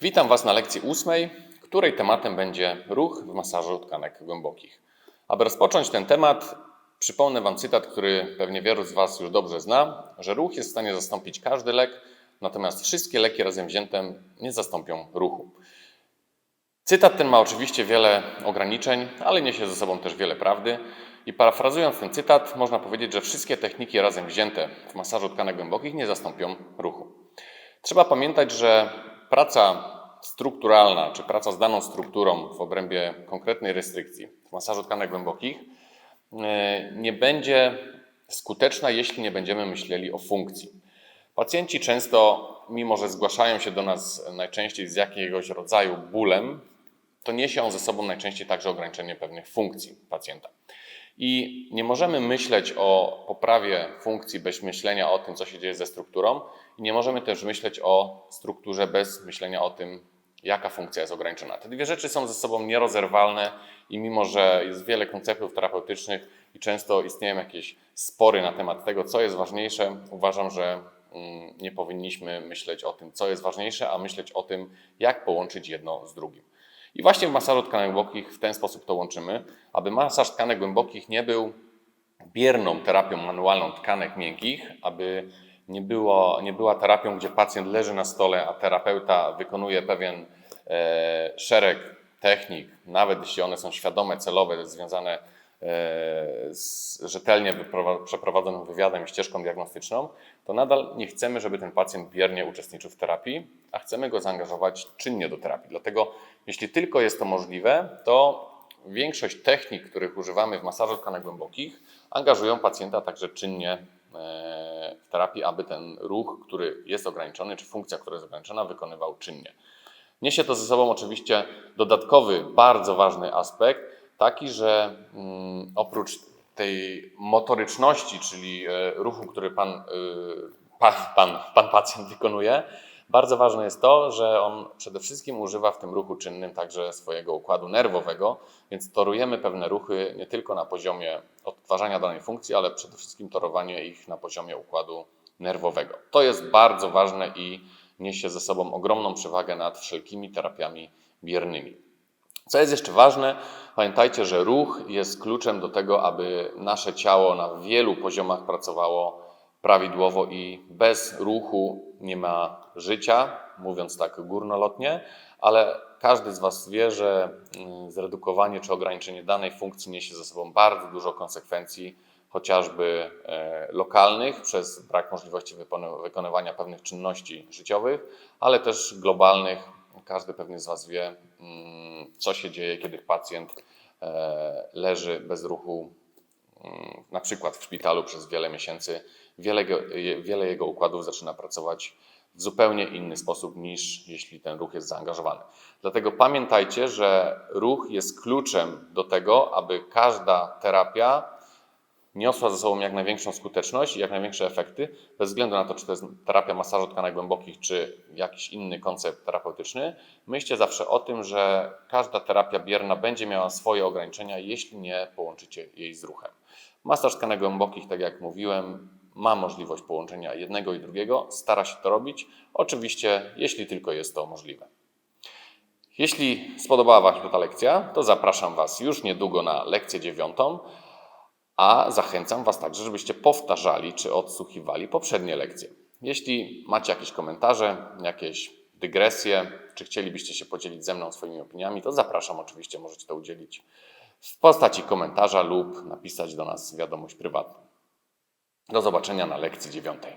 Witam Was na lekcji ósmej, której tematem będzie ruch w masażu tkanek głębokich. Aby rozpocząć ten temat, przypomnę Wam cytat, który pewnie wielu z Was już dobrze zna, że ruch jest w stanie zastąpić każdy lek, natomiast wszystkie leki razem wzięte nie zastąpią ruchu. Cytat ten ma oczywiście wiele ograniczeń, ale niesie ze sobą też wiele prawdy. I parafrazując ten cytat, można powiedzieć, że wszystkie techniki razem wzięte w masażu tkanek głębokich nie zastąpią ruchu. Trzeba pamiętać, że praca strukturalna, czy praca z daną strukturą w obrębie konkretnej restrykcji w masażu tkanek głębokich e, nie będzie skuteczna, jeśli nie będziemy myśleli o funkcji. Pacjenci często, mimo że zgłaszają się do nas najczęściej z jakiegoś rodzaju bólem, to niesie on ze sobą najczęściej także ograniczenie pewnych funkcji pacjenta. I nie możemy myśleć o poprawie funkcji bez myślenia o tym, co się dzieje ze strukturą, i nie możemy też myśleć o strukturze bez myślenia o tym, jaka funkcja jest ograniczona. Te dwie rzeczy są ze sobą nierozerwalne i mimo, że jest wiele konceptów terapeutycznych i często istnieją jakieś spory na temat tego, co jest ważniejsze, uważam, że mm, nie powinniśmy myśleć o tym, co jest ważniejsze, a myśleć o tym, jak połączyć jedno z drugim. I właśnie w masażu tkanek głębokich w ten sposób to łączymy, aby masaż tkanek głębokich nie był bierną terapią manualną tkanek miękkich, aby nie, było, nie była terapią, gdzie pacjent leży na stole, a terapeuta wykonuje pewien e, szereg technik, nawet jeśli one są świadome, celowe, związane e, z rzetelnie przeprowadzonym wywiadem i ścieżką diagnostyczną, to nadal nie chcemy, żeby ten pacjent biernie uczestniczył w terapii, a chcemy go zaangażować czynnie do terapii. Dlatego, jeśli tylko jest to możliwe, to większość technik, których używamy w masażu tkanek głębokich, angażują pacjenta także czynnie e, w terapii, aby ten ruch, który jest ograniczony, czy funkcja, która jest ograniczona, wykonywał czynnie. Niesie to ze sobą oczywiście dodatkowy, bardzo ważny aspekt, taki, że mm, oprócz tej motoryczności, czyli e, ruchu, który pan, e, pan, pan, pan pacjent wykonuje, bardzo ważne jest to, że on przede wszystkim używa w tym ruchu czynnym także swojego układu nerwowego, więc torujemy pewne ruchy nie tylko na poziomie odtwarzania danej funkcji, ale przede wszystkim torowanie ich na poziomie układu nerwowego. To jest bardzo ważne i niesie ze sobą ogromną przewagę nad wszelkimi terapiami biernymi. Co jest jeszcze ważne, pamiętajcie, że ruch jest kluczem do tego, aby nasze ciało na wielu poziomach pracowało prawidłowo i bez ruchu nie ma życia, mówiąc tak górnolotnie, ale każdy z Was wie, że mm, zredukowanie czy ograniczenie danej funkcji niesie ze sobą bardzo dużo konsekwencji, chociażby e, lokalnych przez brak możliwości wykonywania pewnych czynności życiowych, ale też globalnych. Każdy pewnie z Was wie, mm, co się dzieje, kiedy pacjent e, leży bez ruchu, mm, na przykład w szpitalu przez wiele miesięcy. Wiele, wiele jego układów zaczyna pracować w zupełnie inny sposób niż jeśli ten ruch jest zaangażowany. Dlatego pamiętajcie, że ruch jest kluczem do tego, aby każda terapia niosła ze sobą jak największą skuteczność i jak największe efekty, bez względu na to, czy to jest terapia masażu tkanek głębokich, czy jakiś inny koncept terapeutyczny. Myślcie zawsze o tym, że każda terapia bierna będzie miała swoje ograniczenia, jeśli nie połączycie jej z ruchem. Masaż tkanek głębokich, tak jak mówiłem, ma możliwość połączenia jednego i drugiego, stara się to robić, oczywiście, jeśli tylko jest to możliwe. Jeśli spodobała Wam się ta lekcja, to zapraszam Was już niedługo na lekcję dziewiątą, a zachęcam Was także, żebyście powtarzali czy odsłuchiwali poprzednie lekcje. Jeśli macie jakieś komentarze, jakieś dygresje, czy chcielibyście się podzielić ze mną swoimi opiniami, to zapraszam oczywiście, możecie to udzielić w postaci komentarza lub napisać do nas wiadomość prywatną. Do zobaczenia na lekcji dziewiątej.